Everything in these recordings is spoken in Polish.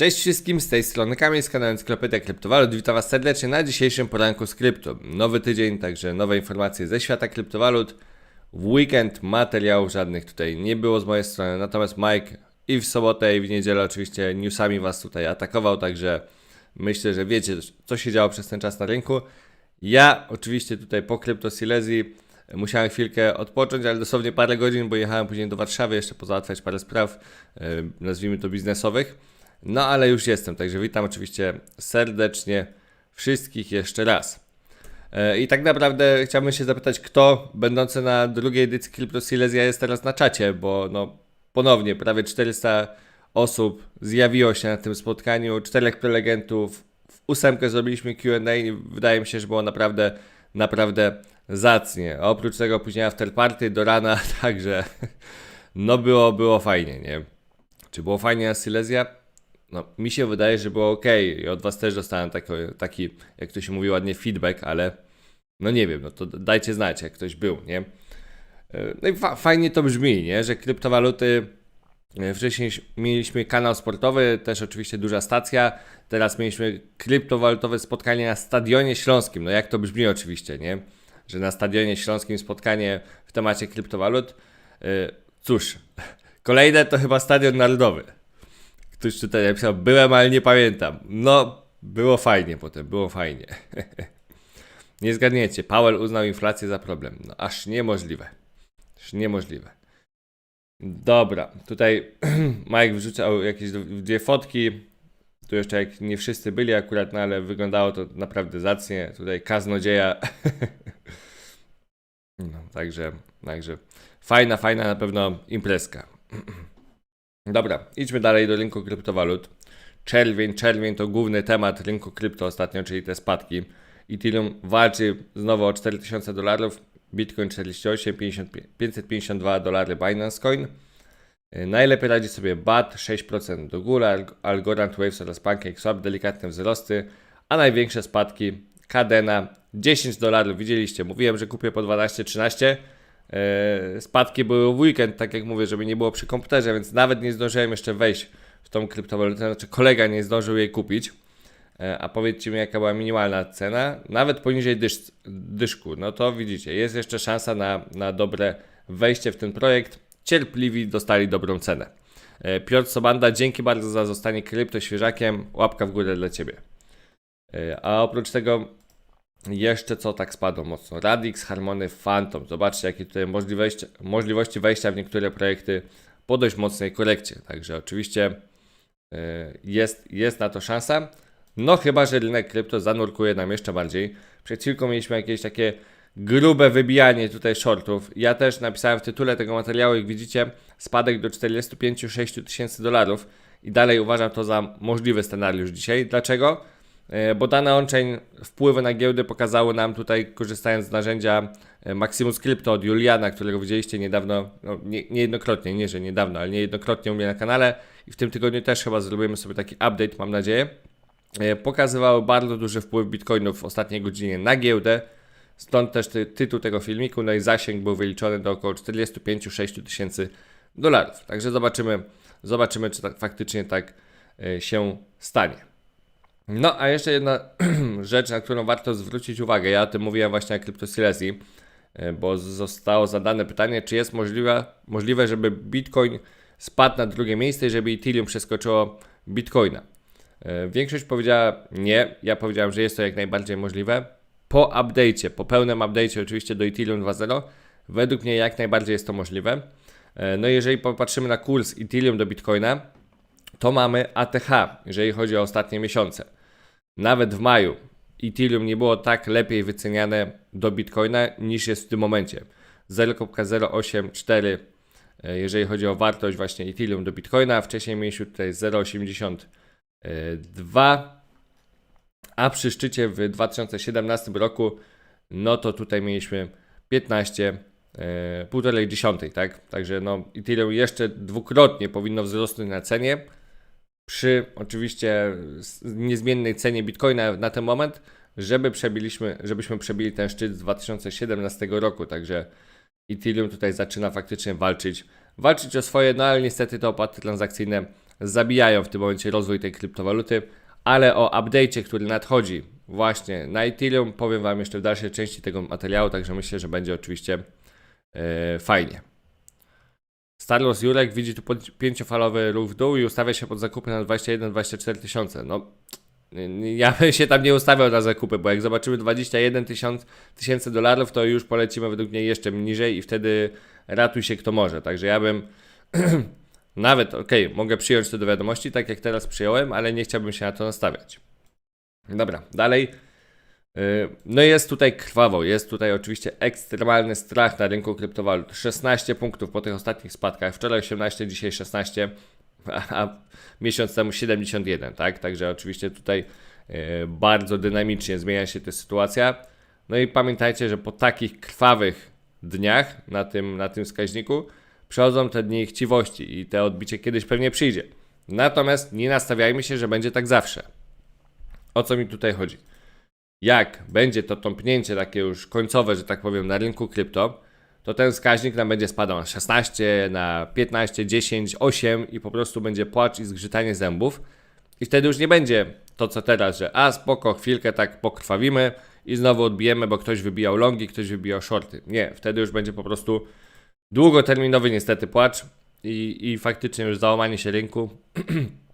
Cześć wszystkim, z tej strony Kamil z kanału Encyklopedię Kryptowalut. Witam Was serdecznie na dzisiejszym poranku z krypto. Nowy tydzień, także nowe informacje ze świata kryptowalut. W weekend materiałów żadnych tutaj nie było z mojej strony, natomiast Mike i w sobotę i w niedzielę oczywiście newsami Was tutaj atakował, także myślę, że wiecie co się działo przez ten czas na rynku. Ja oczywiście tutaj po Crypto Silesii musiałem chwilkę odpocząć, ale dosłownie parę godzin, bo jechałem później do Warszawy jeszcze pozałatwiać parę spraw, e, nazwijmy to biznesowych. No ale już jestem, także witam oczywiście serdecznie wszystkich jeszcze raz. E, I tak naprawdę chciałbym się zapytać, kto będący na drugiej edycji Crypto Silesia jest teraz na czacie, bo no ponownie prawie 400 osób zjawiło się na tym spotkaniu, czterech prelegentów, w ósemkę zrobiliśmy Q&A i wydaje mi się, że było naprawdę, naprawdę zacnie. A oprócz tego później after party do rana, także no było, było fajnie, nie? Czy było fajnie na Silesia? No, mi się wydaje, że było ok. I od Was też dostałem taki, taki, jak to się mówi ładnie, feedback, ale no nie wiem, no to dajcie znać, jak ktoś był, nie? E, No i fa- fajnie to brzmi, nie? Że kryptowaluty. e, Wcześniej mieliśmy kanał sportowy, też oczywiście duża stacja. Teraz mieliśmy kryptowalutowe spotkanie na Stadionie Śląskim. No jak to brzmi oczywiście, nie? Że na Stadionie Śląskim spotkanie w temacie kryptowalut. E, Cóż, kolejne to chyba Stadion Narodowy. Ktoś tutaj napisał, byłem, ale nie pamiętam. No, było fajnie potem, było fajnie. nie zgadniecie, Powell uznał inflację za problem. No, aż niemożliwe. Aż niemożliwe. Dobra, tutaj Mike wrzucał jakieś dwie fotki. Tu jeszcze jak nie wszyscy byli akurat, no ale wyglądało to naprawdę zacnie. Tutaj kaznodzieja. no, także, także fajna, fajna na pewno imprezka. Dobra, idźmy dalej do rynku kryptowalut. Czerwień, czerwień to główny temat rynku krypto ostatnio, czyli te spadki. Ethereum walczy znowu o 4000 dolarów, Bitcoin 48, 55, 552 dolary Binance Coin. Yy, Najlepiej radzi sobie BAT 6% do góry, Alg- Algorand Waves oraz PancakeSwap delikatne wzrosty, a największe spadki Cadena 10 dolarów. Widzieliście, mówiłem, że kupię po 12-13. Yy, Spadki były w weekend, tak jak mówię, żeby nie było przy komputerze, więc nawet nie zdążyłem jeszcze wejść w tą kryptowalutę, znaczy kolega nie zdążył jej kupić. E, A powiedzcie mi, jaka była minimalna cena, nawet poniżej dysz, dyszku, no to widzicie, jest jeszcze szansa na, na dobre wejście w ten projekt. Cierpliwi dostali dobrą cenę. E, Piotr Sobanda, dzięki bardzo za zostanie krypto świeżakiem. Łapka w górę dla Ciebie. E, A oprócz tego jeszcze co tak spadło mocno? Radix, Harmony, Phantom. Zobaczcie, jakie tutaj możliwości, możliwości wejścia w niektóre projekty po dość mocnej korekcie. Także oczywiście e, jest, jest na to szansa. No chyba, że rynek krypto zanurkuje nam jeszcze bardziej. Przed chwilką mieliśmy jakieś takie grube wybijanie tutaj shortów. Ja też napisałem w tytule tego materiału, jak widzicie, spadek do 45-6 tysięcy dolarów i dalej uważam to za możliwy scenariusz dzisiaj. Dlaczego? E, Bo dane on-chain wpływy na giełdy pokazały nam tutaj, korzystając z narzędzia e, Maximus Crypto od Juliana, którego widzieliście niedawno, no, nie, niejednokrotnie, nie że niedawno, ale niejednokrotnie u mnie na kanale i w tym tygodniu też chyba zrobimy sobie taki update, mam nadzieję. E, Pokazywały bardzo duży wpływ bitcoinów w ostatniej godzinie na giełdę, stąd też ty, tytuł tego filmiku, no i zasięg był wyliczony do około 45-6 tysięcy dolarów. Także zobaczymy, zobaczymy, czy tak, faktycznie tak się stanie. No, a jeszcze jedna rzecz, na którą warto zwrócić uwagę. Ja o tym mówiłem właśnie na Crypto Silesii, e, bo zostało zadane pytanie, czy jest możliwe, możliwe, żeby Bitcoin spadł na drugie miejsce i żeby Ethereum przeskoczyło Bitcoina. E, Większość powiedziała nie, ja powiedziałem, że jest to jak najbardziej możliwe. Po update'cie, po pełnym update'cie oczywiście do Ethereum 2.0, według mnie jak najbardziej jest to możliwe. E, No jeżeli popatrzymy na kurs Ethereum do Bitcoina, to mamy ATH, jeżeli chodzi o ostatnie miesiące. Nawet w maju Ethereum nie było tak lepiej wyceniane do Bitcoina niż jest w tym momencie. 0.084 e, jeżeli chodzi o wartość właśnie Ethereum do Bitcoina, wcześniej mieliśmy tutaj 0.82 a przy szczycie w 2017 roku no to tutaj mieliśmy 15 e, półtorej dziesiątej, tak? Także no Ethereum jeszcze dwukrotnie powinno wzrosnąć na cenie przy oczywiście niezmiennej cenie Bitcoina na ten moment, żeby przebiliśmy, żebyśmy przebili ten szczyt z 2017 roku, także Ethereum tutaj zaczyna faktycznie walczyć, walczyć o swoje, no ale niestety te opłaty transakcyjne zabijają w tym momencie rozwój tej kryptowaluty, ale o update'cie, który nadchodzi właśnie na Ethereum powiem Wam jeszcze w dalszej części tego materiału, także myślę, że będzie oczywiście e, fajnie. Starlos Jurek widzi tu pięciofalowy ruch w dół i ustawia się pod zakupy na 21-24 tysiące. No, ja bym się tam nie ustawiał na zakupy, bo jak zobaczymy 21 tysiąc- tysięcy dolarów, to już polecimy według mnie jeszcze niżej i wtedy ratuj się kto może. Także ja bym nawet, okej, mogę przyjąć to do wiadomości, tak jak teraz przyjąłem, ale nie chciałbym się na to nastawiać. Dobra, dalej. Yy, No jest tutaj krwawo, jest tutaj oczywiście ekstremalny strach na rynku kryptowalut. 16 punktów po tych ostatnich spadkach, wczoraj 18, dzisiaj 16, a miesiąc temu 71, tak? Także oczywiście tutaj yy, bardzo dynamicznie zmienia się ta sytuacja. No i pamiętajcie, że po takich krwawych dniach na tym, na tym wskaźniku przychodzą te dni chciwości i te odbicie kiedyś pewnie przyjdzie. Natomiast nie nastawiajmy się, że będzie tak zawsze. O co mi tutaj chodzi? Jak będzie to tąpnięcie takie już końcowe, że tak powiem, na rynku krypto, to ten wskaźnik nam będzie spadał na 16, na 15, 10, 8 i po prostu będzie płacz i zgrzytanie zębów. I wtedy już nie będzie to co teraz, że a spoko, chwilkę tak pokrwawimy i znowu odbijemy, bo ktoś wybijał longi, ktoś wybijał shorty. Nie, wtedy już będzie po prostu długoterminowy niestety płacz i, i faktycznie już załamanie się rynku.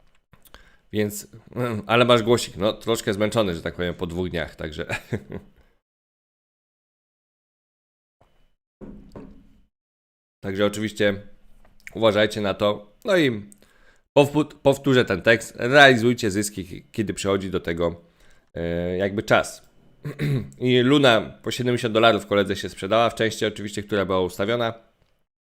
Więc, ale masz głosik, no troszkę zmęczony, że tak powiem, po dwóch dniach, także. Także oczywiście uważajcie na to. No i powtó- powtórzę ten tekst. Realizujcie zyski, kiedy przychodzi do tego e, jakby czas. I Luna po 70 dolarów koledze się sprzedała w części oczywiście, która była ustawiona.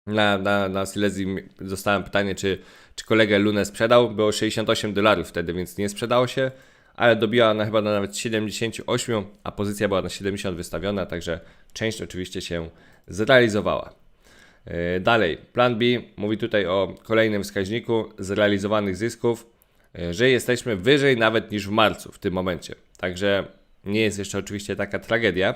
Na, na, na Silesii dostałem pytanie, czy, czy kolegę Lunę sprzedał. Było 68 dolarów wtedy, więc nie sprzedało się, ale dobiła na chyba na nawet 78, a pozycja była na 70 wystawiona, także część oczywiście się zrealizowała. Yy, Dalej, plan B mówi tutaj o kolejnym wskaźniku zrealizowanych zysków, yy, że jesteśmy wyżej nawet niż w marcu w tym momencie. Także nie jest jeszcze oczywiście taka tragedia.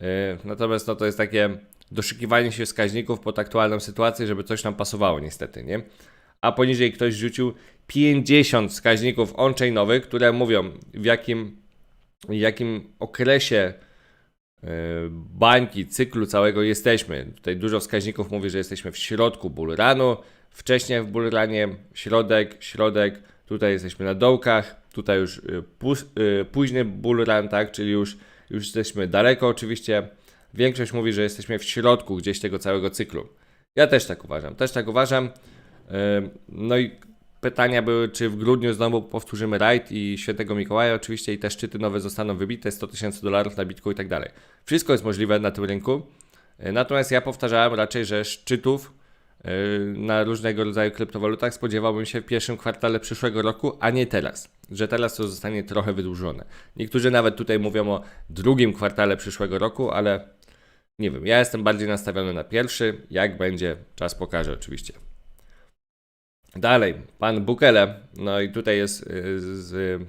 Yy, Natomiast no, to jest takie doszukiwanie się wskaźników pod aktualną sytuację, żeby coś nam pasowało niestety, nie? A poniżej ktoś rzucił 50 wskaźników on-chainowych, które mówią w jakim, jakim okresie e, bańki, cyklu całego jesteśmy. Tutaj dużo wskaźników mówi, że jesteśmy w środku bullrunu, wcześniej w bullrunie, środek, środek, tutaj jesteśmy na dołkach, tutaj już pus- y, późny bullrun, tak, czyli już, już jesteśmy daleko oczywiście. Większość mówi, że jesteśmy w środku gdzieś tego całego cyklu. Ja też tak uważam, też tak uważam. No i pytania były, czy w grudniu znowu powtórzymy rajd i Świętego Mikołaja oczywiście i te szczyty nowe zostaną wybite, 100 tysięcy dolarów na bitku i tak dalej. Wszystko jest możliwe na tym rynku. Natomiast ja powtarzałem raczej, że szczytów na różnego rodzaju kryptowalutach spodziewałbym się w pierwszym kwartale przyszłego roku, a nie teraz. Że teraz to zostanie trochę wydłużone. Niektórzy nawet tutaj mówią o drugim kwartale przyszłego roku, ale nie wiem, ja jestem bardziej nastawiony na pierwszy. Jak będzie, czas pokaże oczywiście. Dalej, pan Bukele, no i tutaj jest y, z, y,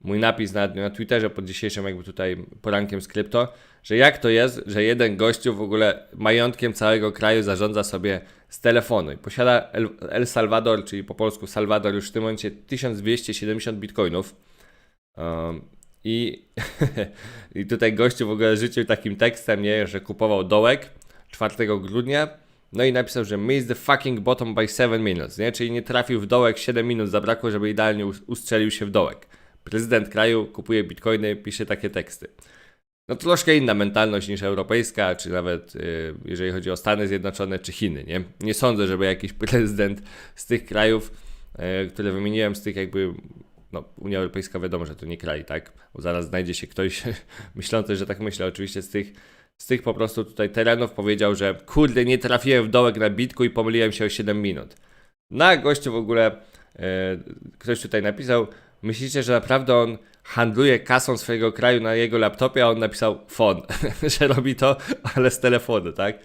mój napis na, na Twitterze pod dzisiejszym jakby tutaj porankiem z krypto, że jak to jest, że jeden gościu w ogóle majątkiem całego kraju zarządza sobie z telefonu i posiada El, El Salvador, czyli po polsku Salvador już w tym momencie 1270 bitcoinów. Um, i, I tutaj gościu w ogóle życzył takim tekstem, nie, że kupował dołek 4 grudnia. No i napisał, że missed the fucking bottom by 7 minutes, nie? Czyli nie trafił w dołek, 7 minut zabrakło, żeby idealnie us- ustrzelił się w dołek. Prezydent kraju kupuje bitcoiny, pisze takie teksty. No troszkę inna mentalność niż europejska, czy nawet y, jeżeli chodzi o Stany Zjednoczone czy Chiny, nie? Nie sądzę, żeby jakiś prezydent z tych krajów, y, które wymieniłem, z tych jakby no, Unia Europejska wiadomo, że to nie kraj, tak? Bo zaraz znajdzie się ktoś myślący, że tak myślę, oczywiście z tych, z tych po prostu tutaj terenów powiedział, że kurde, nie trafiłem w dołek na bitku i pomyliłem się o 7 minut. Na gościu w ogóle e, ktoś tutaj napisał, myślicie, że naprawdę on handluje kasą swojego kraju na jego laptopie, a on napisał fon, że robi to, ale z telefonu, tak?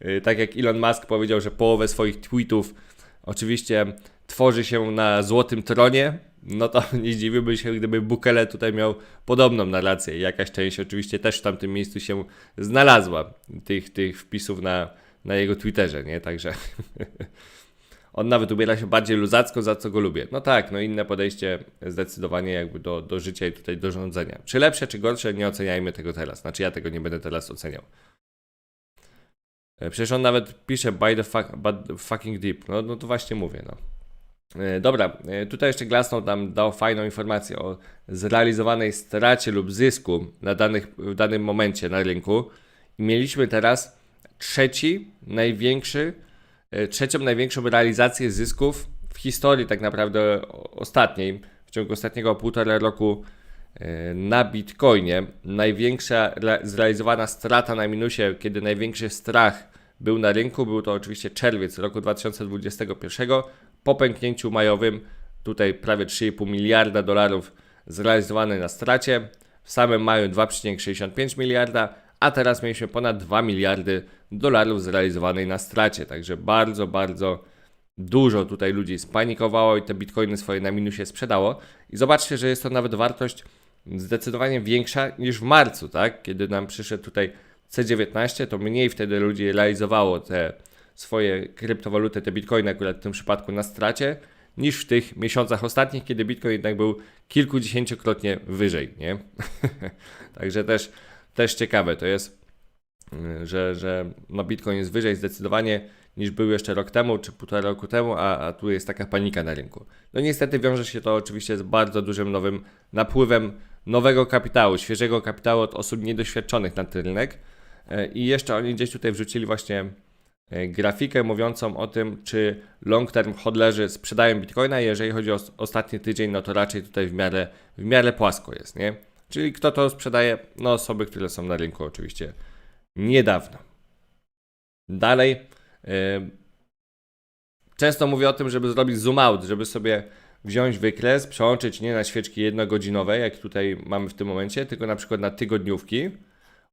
E, tak jak Elon Musk powiedział, że połowę swoich tweetów oczywiście tworzy się na złotym tronie, no to nie zdziwiłbym się, gdyby Bukele tutaj miał podobną narrację. Jakaś część oczywiście też w tamtym miejscu się znalazła tych, tych wpisów na, na jego Twitterze, nie? Także On nawet ubiera się bardziej luzacko, za co go lubię. No tak, no inne podejście zdecydowanie jakby do, do życia i tutaj do rządzenia. Czy lepsze, czy gorsze, nie oceniajmy tego teraz. Znaczy ja tego nie będę teraz oceniał. E, Przecież on nawet pisze by the fuck, but fucking deep. No, no to właśnie mówię, no. E, Dobra, e, tutaj jeszcze Glassnode nam dał fajną informację o zrealizowanej stracie lub zysku na danych, w danym momencie na rynku. I mieliśmy teraz trzeci największy, e, trzecią największą realizację zysków w historii tak naprawdę ostatniej, w ciągu ostatniego półtora roku na Bitcoinie. Największa re- zrealizowana strata na minusie, kiedy największy strach był na rynku, był to oczywiście czerwiec roku 2021 po pęknięciu majowym, tutaj prawie 3,5 miliarda dolarów zrealizowane na stracie, w samym maju 2,65 miliarda, a teraz mieliśmy ponad 2 miliardy dolarów zrealizowanej na stracie, także bardzo, bardzo dużo tutaj ludzi spanikowało i te bitcoiny swoje na minusie sprzedało. I zobaczcie, że jest to nawet wartość zdecydowanie większa niż w marcu, tak? Kiedy nam przyszedł tutaj C19, to mniej wtedy ludzi realizowało te swoje kryptowaluty, te bitcoiny akurat w tym przypadku na stracie, niż w tych miesiącach ostatnich, kiedy bitcoin jednak był kilkudziesięciokrotnie wyżej, nie? Także też, też ciekawe to jest, y, że, że no bitcoin jest wyżej zdecydowanie niż był jeszcze rok temu, czy półtora roku temu, a, a tu jest taka panika na rynku. No niestety wiąże się to oczywiście z bardzo dużym nowym napływem nowego kapitału, świeżego kapitału od osób niedoświadczonych na ten rynek. E, I jeszcze oni gdzieś tutaj wrzucili właśnie grafikę mówiącą o tym, czy long term hodlerzy sprzedają bitcoina. Jeżeli chodzi o ostatni tydzień, no to raczej tutaj w miarę, w miarę płasko jest, nie? Czyli kto to sprzedaje? No osoby, które są na rynku oczywiście niedawno. Dalej. e, Często mówię o tym, żeby zrobić zoom out, żeby sobie wziąć wykres, przełączyć nie na świeczki jednogodzinowe, jak tutaj mamy w tym momencie, tylko na przykład na tygodniówki,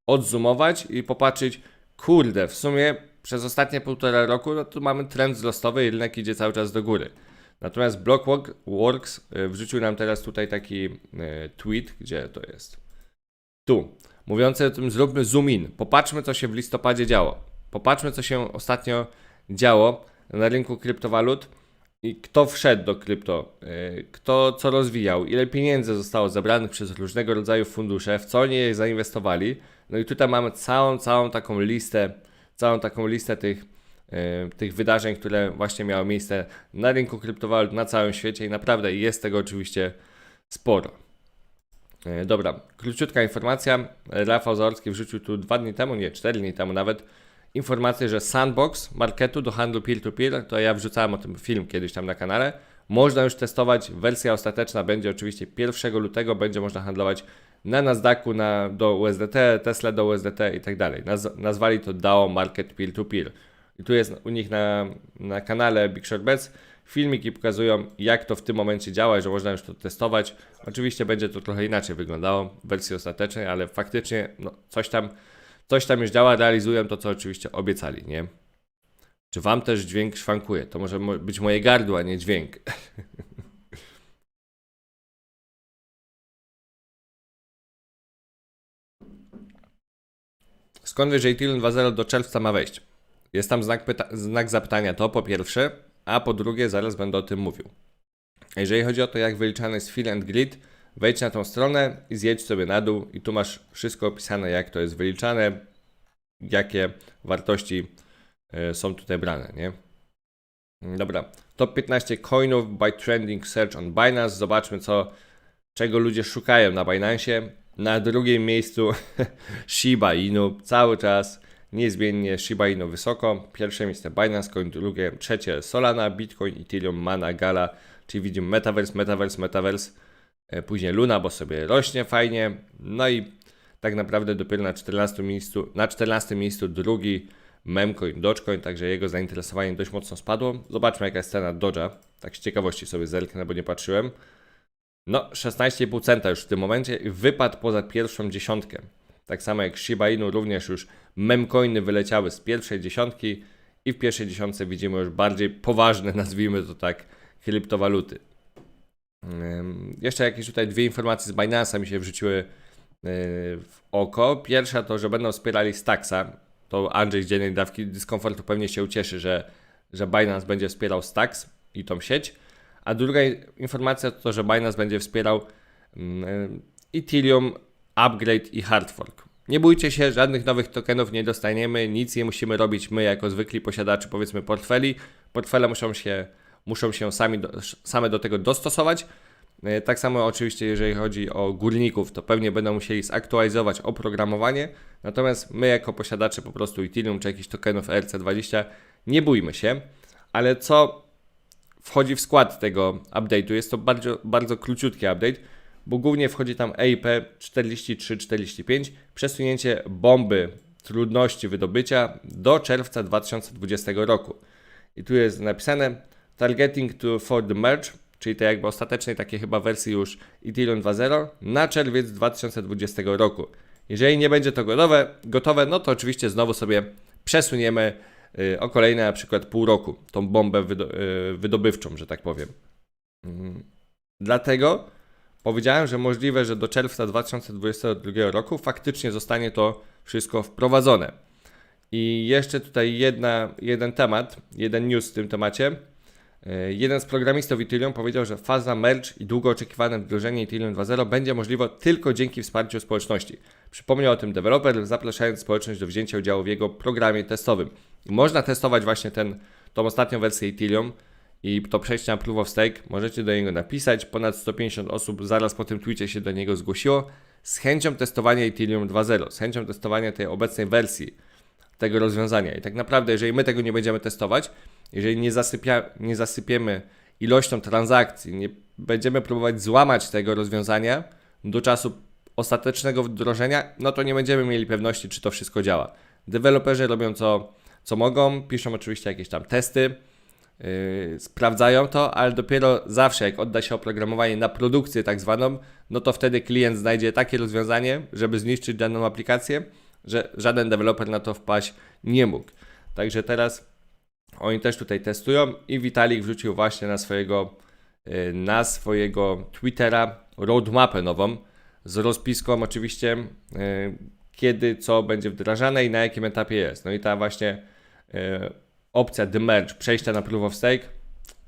odzoomować i popatrzeć, kurde, w sumie przez ostatnie półtora roku no to mamy trend wzrostowy i rynek idzie cały czas do góry. Natomiast Blockworks y, wrzucił nam teraz tutaj taki y, tweet, gdzie to jest? Tu, mówiący o tym, zróbmy zoom in, popatrzmy co się w listopadzie działo. Popatrzmy co się ostatnio działo na rynku kryptowalut i kto wszedł do krypto, y, kto co rozwijał, ile pieniędzy zostało zebranych przez różnego rodzaju fundusze, w co oni je zainwestowali. No i tutaj mamy całą, całą taką listę, całą taką listę tych, y, tych wydarzeń, które właśnie miały miejsce na rynku kryptowalut na całym świecie i naprawdę jest tego oczywiście sporo. E, Dobra, króciutka informacja. Rafał Zaorski wrzucił tu dwa dni temu, nie, cztery dni temu nawet, informację, że sandbox marketu do handlu peer-to-peer, to ja wrzucałem o tym film kiedyś tam na kanale, można już testować. Wersja ostateczna będzie oczywiście 1 lutego, będzie można handlować na Nasdaqu na, do USDT, Tesla do USDT i tak dalej. Naz, nazwali to DAO Market Peer-to-Peer. I tu jest u nich na, na kanale Big Short Bets filmiki pokazują, jak to w tym momencie działa że można już to testować. Oczywiście będzie to trochę inaczej wyglądało w wersji ostatecznej, ale faktycznie no, coś, tam, coś tam już działa, realizują to, co oczywiście obiecali, nie? Czy wam też dźwięk szwankuje? To może mo- być moje gardło, a nie dźwięk. Skąd wiesz, że Ethereum 2.0 do czerwca ma wejść? Jest tam znak, znak zapytania, to po pierwsze, a po drugie, zaraz będę o tym mówił. Jeżeli chodzi o to, jak wyliczany jest fill and grid, wejdź na tą stronę i zjedź sobie na dół i tu masz wszystko opisane, jak to jest wyliczane, jakie wartości y, są tutaj brane, nie? Dobra, top 15 coinów by trending search on Binance. Zobaczmy, co, czego ludzie szukają na Binance. Na drugim miejscu Shiba Inu, cały czas niezmiennie Shiba Inu wysoko. Pierwsze miejsce Binance Coin, drugie, trzecie Solana, Bitcoin, Ethereum, Mana, Gala, czyli widzimy Metaverse, Metaverse, Metaverse. E, Później Luna, bo sobie rośnie fajnie. No i tak naprawdę dopiero na 14 miejscu, na 14 miejscu drugi Memcoin, Dogecoin, także jego zainteresowanie dość mocno spadło. Zobaczmy jaka jest cena Doge'a. Tak z ciekawości sobie zerknę, bo nie patrzyłem. No, 16,5 centa już w tym momencie wypadł poza pierwszą dziesiątkę. Tak samo jak Shiba Inu, również już memcoiny wyleciały z pierwszej dziesiątki i w pierwszej dziesiątce widzimy już bardziej poważne, nazwijmy to tak, kryptowaluty. Jeszcze jakieś tutaj dwie informacje z Binance'a mi się wrzuciły yy, w oko. Pierwsza to, że będą wspierali Staxa. To Andrzej z dziennej dawki dyskomfortu pewnie się ucieszy, że że Binance będzie wspierał Stacks i tą sieć. A druga informacja to, że Binance będzie wspierał mm, Ethereum, Upgrade i Hard Fork. Nie bójcie się, żadnych nowych tokenów nie dostaniemy, nic nie musimy robić my jako zwykli posiadacze powiedzmy portfeli. Portfele muszą się, muszą się sami do, same do tego dostosować. E, Tak samo oczywiście jeżeli chodzi o górników, to pewnie będą musieli zaktualizować oprogramowanie, natomiast my jako posiadacze po prostu Ethereum czy jakichś tokenów ERC20 nie bójmy się, ale co wchodzi w skład tego update'u? Jest to bardzo, bardzo króciutki update, bo głównie wchodzi tam EIP 4345, przesunięcie bomby trudności wydobycia do czerwca 2020 roku. I tu jest napisane targeting to for the merge, czyli to jakby ostatecznej takiej chyba wersji już Ethereum 2.0 na czerwiec 2020 roku. Jeżeli nie będzie to gotowe, gotowe no to oczywiście znowu sobie przesuniemy o kolejne na przykład pół roku tą bombę y, wydobywczą, że tak powiem. Mm. Dlatego powiedziałem, że możliwe, że do czerwca 2022 roku faktycznie zostanie to wszystko wprowadzone. I jeszcze tutaj jedna, jeden temat, jeden news w tym temacie. E, Jeden z programistów Ethereum powiedział, że faza merge i długo oczekiwane wdrożenie Ethereum 2.0 będzie możliwe tylko dzięki wsparciu społeczności. Przypomniał o tym deweloper, zapraszając społeczność do wzięcia udziału w jego programie testowym. I można testować właśnie ten, tą ostatnią wersję Ethereum i to przejście na Proof of Stake. Możecie do niego napisać. Ponad 150 osób zaraz po tym tweetie się do niego zgłosiło z chęcią testowania Ethereum 2.0, z chęcią testowania tej obecnej wersji tego rozwiązania. I tak naprawdę, jeżeli my tego nie będziemy testować, jeżeli nie, zasypia, nie zasypiemy ilością transakcji, nie będziemy próbować złamać tego rozwiązania do czasu ostatecznego wdrożenia, no to nie będziemy mieli pewności, czy to wszystko działa. Deweloperzy robią co, co mogą, piszą oczywiście jakieś tam testy, yy, sprawdzają to, ale dopiero zawsze, jak odda się oprogramowanie na produkcję tak zwaną, no to wtedy klient znajdzie takie rozwiązanie, żeby zniszczyć daną aplikację, że żaden deweloper na to wpaść nie mógł. Także teraz oni też tutaj testują i Vitalik wrzucił właśnie na swojego, y, na swojego Twittera roadmapę nową z rozpiską oczywiście y, kiedy co będzie wdrażane i na jakim etapie jest. No i ta właśnie opcja the merge, przejścia na proof of stake,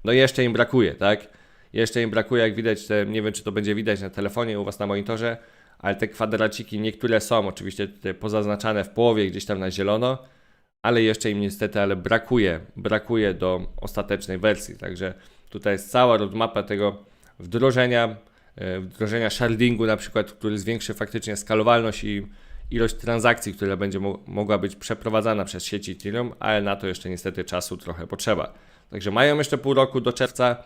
no jeszcze im brakuje, tak? Jeszcze im brakuje, jak widać, te, nie wiem czy to będzie widać na telefonie u Was na monitorze, ale te kwadraciki niektóre są oczywiście pozaznaczane w połowie gdzieś tam na zielono, ale jeszcze im niestety, ale brakuje, brakuje do ostatecznej wersji. Także tutaj jest cała roadmapa tego wdrożenia, e, wdrożenia shardingu na przykład, który zwiększy faktycznie skalowalność i ilość transakcji, która będzie mo- mogła być przeprowadzana przez sieci Ethereum, ale na to jeszcze niestety czasu trochę potrzeba. Także mają jeszcze pół roku do czerwca.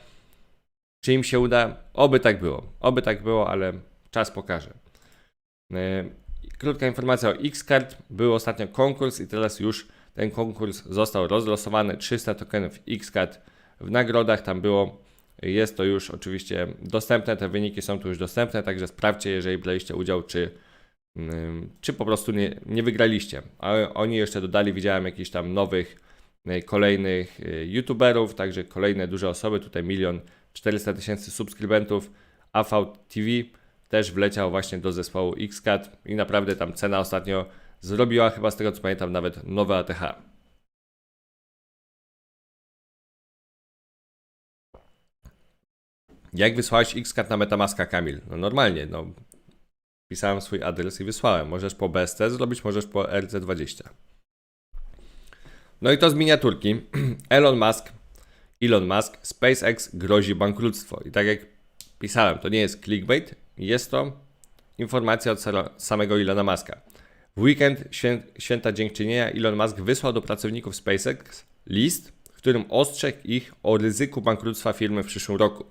Czy im się uda? Oby tak było. Oby tak było, ale czas pokaże. E, Krótka informacja o Xcard. Był ostatnio konkurs i teraz już ten konkurs został rozlosowany. 300 tokenów Xcard w nagrodach tam było. Jest to już oczywiście dostępne, te wyniki są tu już dostępne, także sprawdźcie, jeżeli braliście udział, czy, czy po prostu nie, nie wygraliście. A oni jeszcze dodali, widziałem jakichś tam nowych, y, kolejnych y, youtuberów, także kolejne duże osoby, tutaj milion 400 tysięcy subskrybentów. AV TV też wleciał właśnie do zespołu Xcat i naprawdę tam cena ostatnio zrobiła chyba z tego co pamiętam nawet nowe ATH. Jak wysłałeś Xcat na Metamaska, Kamil? No normalnie, no. Pisałem swój adres i wysłałem. Możesz po BST zrobić, możesz po RC20. No i to z miniaturki. Elon Musk, Elon Musk, SpaceX grozi bankructwo. I tak jak pisałem, to nie jest clickbait, jest to informacja od samego Elona Muska. W weekend świę- święta dziękczynienia Elon Musk wysłał do pracowników SpaceX list, w którym ostrzegł ich o ryzyku bankructwa firmy w przyszłym roku.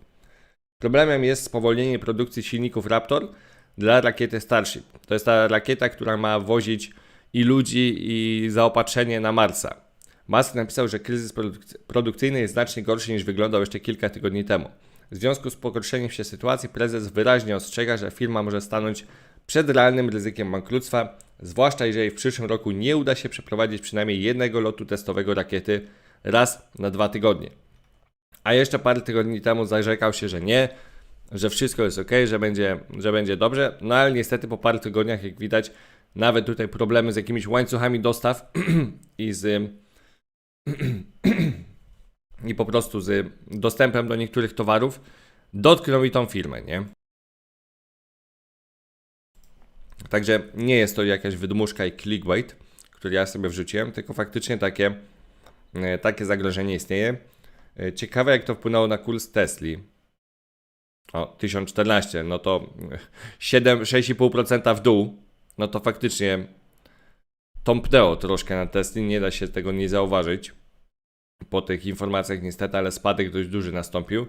Problemem jest spowolnienie produkcji silników Raptor dla rakiety Starship. To jest ta rakieta, która ma wozić i ludzi, i zaopatrzenie na Marsa. Musk napisał, że kryzys produk- produkcyjny jest znacznie gorszy niż wyglądał jeszcze kilka tygodni temu. W związku z pogorszeniem się sytuacji prezes wyraźnie ostrzega, że firma może stanąć przed realnym ryzykiem bankructwa, zwłaszcza jeżeli w przyszłym roku nie uda się przeprowadzić przynajmniej jednego lotu testowego rakiety raz na dwa tygodnie. A jeszcze parę tygodni temu zarzekał się, że nie, że wszystko jest ok, że będzie, że będzie dobrze. No ale niestety po paru tygodniach, jak widać, nawet tutaj problemy z jakimiś łańcuchami dostaw i z i po prostu z dostępem do niektórych towarów dotknął i tą firmę, nie? Także nie jest to jakaś wydmuszka i clickbait, który ja sobie wrzuciłem, tylko faktycznie takie, e, takie zagrożenie istnieje. E, Ciekawe, jak to wpłynęło na kurs Tesli. O, 1014, no to 7, 6,5% w dół, no to faktycznie tąpnęło troszkę na Tesli, nie da się tego nie zauważyć. Po tych informacjach niestety, ale spadek dość duży nastąpił.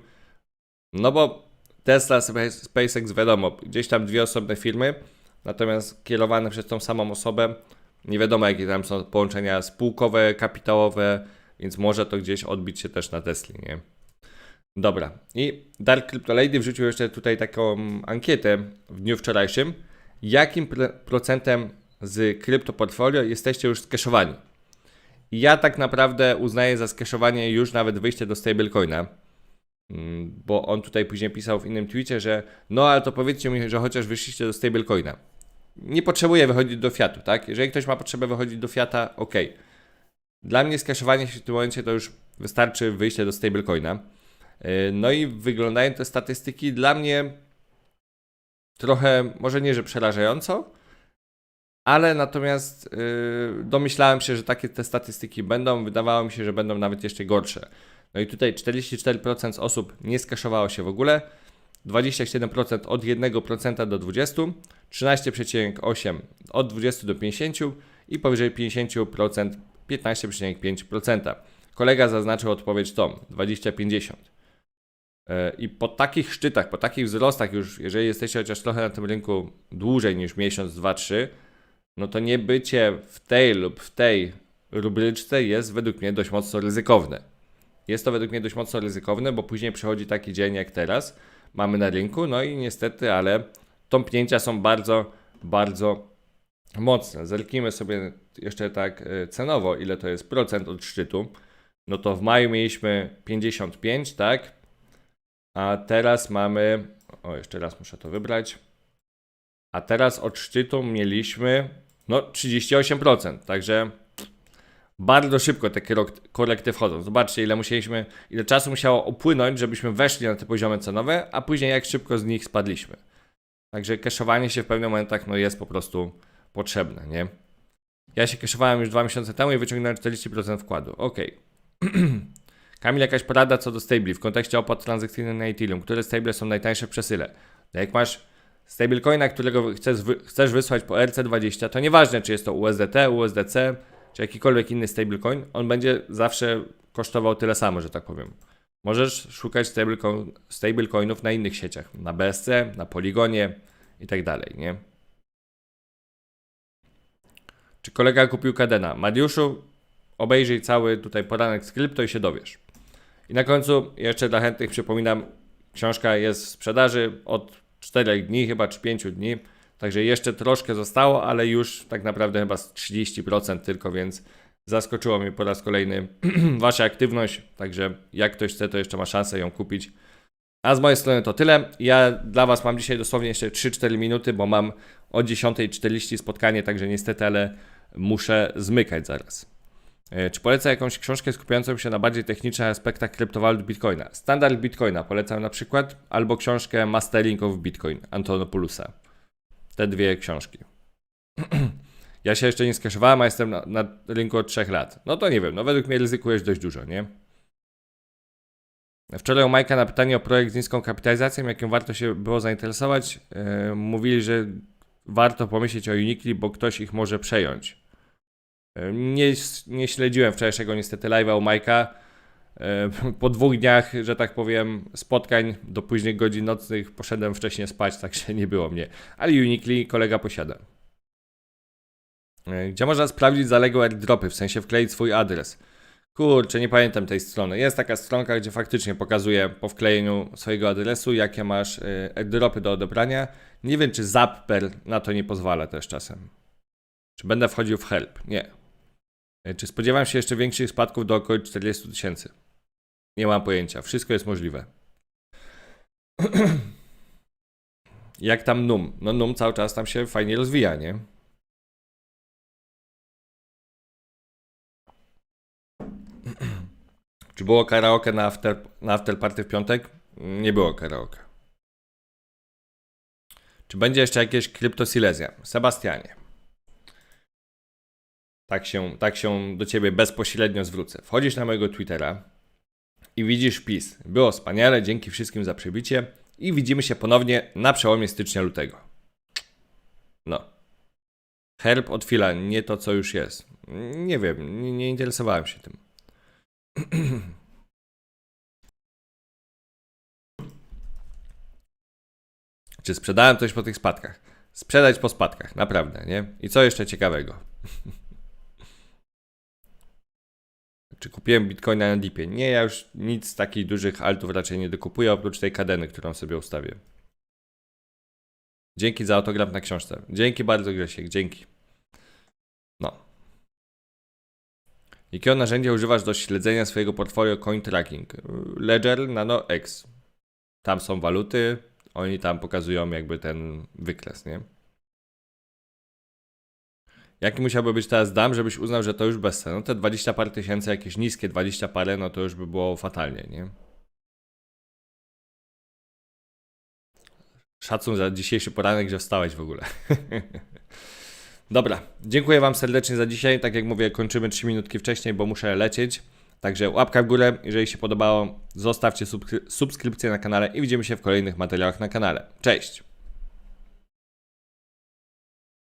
No bo Tesla, SpaceX, wiadomo, gdzieś tam dwie osobne firmy, natomiast kierowane przez tą samą osobę, nie wiadomo jakie tam są połączenia spółkowe, kapitałowe, więc może to gdzieś odbić się też na Tesli, nie? Dobra. I Dark Crypto Lady wrzucił jeszcze tutaj taką ankietę w dniu wczorajszym. Jakim procentem z kryptoportfolio jesteście już skeszowani? Ja tak naprawdę uznaję za skeszowanie już nawet wyjście do stablecoina. Mm, Bo on tutaj później pisał w innym tweetie, że no ale to powiedzcie mi, że chociaż wyszliście do stablecoina. Nie potrzebuję wychodzić do fiatu, tak? Jeżeli ktoś ma potrzebę wychodzić do fiata, ok. Dla mnie skeszowanie się w tym momencie to już wystarczy wyjście do stablecoina. Yy, No i wyglądają te statystyki dla mnie trochę, może nie, że przerażająco, ale natomiast yy, domyślałem się, że takie te statystyki będą. Wydawało mi się, że będą nawet jeszcze gorsze. No i tutaj 44% z osób nie skaszowało się w ogóle, 27% od 1% do 20%, 13,8% od 20 do 50% i powyżej 50% 15,5%. Kolega zaznaczył odpowiedź tą 20-50. E, I po takich szczytach, po takich wzrostach, już jeżeli jesteście chociaż trochę na tym rynku dłużej niż miesiąc, dwa, trzy, no to nie bycie w tej lub w tej rubryczce jest według mnie dość mocno ryzykowne. Jest to według mnie dość mocno ryzykowne, bo później przychodzi taki dzień jak teraz, mamy na rynku, no i niestety, ale tąpnięcia są bardzo, bardzo mocne. Zerknijmy sobie jeszcze tak e, cenowo, ile to jest procent od szczytu. No to w maju mieliśmy 55, tak? A teraz mamy. O, jeszcze raz muszę to wybrać. A teraz od szczytu mieliśmy no 38%. Także bardzo szybko te korek- korekty wchodzą. Zobaczcie, ile musieliśmy, ile czasu musiało upłynąć, żebyśmy weszli na te poziomy cenowe, a później jak szybko z nich spadliśmy. Także keszowanie się w pewnych momentach no, jest po prostu potrzebne, nie? Ja się keszowałem już dwa miesiące temu i wyciągnąłem 40% wkładu. Ok. Kamil, jakaś porada co do stabli w kontekście opłat transakcyjnych na Ethereum. Które stable są najtańsze przesyle? No jak masz stablecoina, którego chcesz, wy, chcesz wysłać po RC20, to nieważne czy jest to USDT, USDC, czy jakikolwiek inny stablecoin, on będzie zawsze kosztował tyle samo, że tak powiem. Możesz szukać stablecoin, stablecoinów na innych sieciach, na BSC, na Poligonie i tak dalej, nie? Czy kolega kupił Kadena? Mariuszu, obejrzyj cały tutaj poranek z krypto i się dowiesz. I na końcu jeszcze dla chętnych przypominam, książka jest w sprzedaży od 4 dni, chyba czy 5 dni. Także jeszcze troszkę zostało, ale już tak naprawdę chyba z 30% tylko, więc zaskoczyło mnie po raz kolejny Wasza aktywność. Także jak ktoś chce, to jeszcze ma szansę ją kupić. A z mojej strony to tyle. Ja dla Was mam dzisiaj dosłownie jeszcze 3-4 minuty, bo mam o 10.40 spotkanie, także niestety, ale muszę zmykać zaraz. E, Czy poleca jakąś książkę skupiającą się na bardziej technicznych aspektach kryptowalut Bitcoina? Standard Bitcoina polecam na przykład, albo książkę Mastering of Bitcoin Antonopoulosa. Te dwie książki. ja się jeszcze nie skaszowałem, a jestem na, na rynku od 3 lat. No to nie wiem, no według mnie ryzykujesz dość dużo, nie? Wczoraj u Majka na pytanie o projekt z niską kapitalizacją, jakim warto się było zainteresować, yy, mówili, że warto pomyśleć o Unikli, bo ktoś ich może przejąć. Nie, nie śledziłem wczorajszego niestety live'a u Majka. Po dwóch dniach, że tak powiem, spotkań do późnych godzin nocnych poszedłem wcześniej spać, także nie było mnie. Ale Unikli kolega posiada. Gdzie można sprawdzić zaległe airdropy, w sensie wkleić swój adres? Kurczę, nie pamiętam tej strony. Jest taka stronka, gdzie faktycznie pokazuje po wklejeniu swojego adresu, jakie masz y, airdropy do odebrania. Nie wiem, czy Zapper na to nie pozwala też czasem. Czy będę wchodził w help? Nie. Y, Czy spodziewam się jeszcze większych spadków do około 40 tysięcy? Nie mam pojęcia. Wszystko jest możliwe. Jak tam NUM? No NUM cały czas tam się fajnie rozwija, nie? Czy było karaoke na after, na after party w piątek? Nie było karaoke. Czy będzie jeszcze jakieś Crypto Silesia? Sebastianie. Tak się, tak się do ciebie bezpośrednio zwrócę. Wchodzisz na mojego Twittera i widzisz wpis. Było wspaniale, dzięki wszystkim za przybicie i widzimy się ponownie na przełomie stycznia-lutego. No. Herb od fila, nie to co już jest. Nie wiem, nie, nie interesowałem się tym. Czy sprzedałem coś po tych spadkach? Sprzedać po spadkach, naprawdę, nie? I co jeszcze ciekawego? Czy kupiłem bitcoina na dipie? Nie, ja już nic z takich dużych altów raczej nie dokupuję, oprócz tej kadeny, którą sobie ustawię. Dzięki za autograf na książce. Dzięki bardzo, Grzesiek, dzięki. No. Jakiego narzędzia używasz do śledzenia swojego portfolio coin tracking? Ledger Nano X. Tam są waluty, oni tam pokazują jakby ten wykres, nie? Jaki musiałby być teraz dam, żebyś uznał, że to już bez sensu? No te 20 parę tysięcy, jakieś niskie 20 parę, no to już by było fatalnie, nie? Szacun za dzisiejszy poranek, że wstałeś w ogóle. Dobra, dziękuję Wam serdecznie za dzisiaj. Tak jak mówię, kończymy 3 minutki wcześniej, bo muszę lecieć. Także łapka w górę, jeżeli się podobało, zostawcie subskry- subskrypcję na kanale i widzimy się w kolejnych materiałach na kanale. Cześć!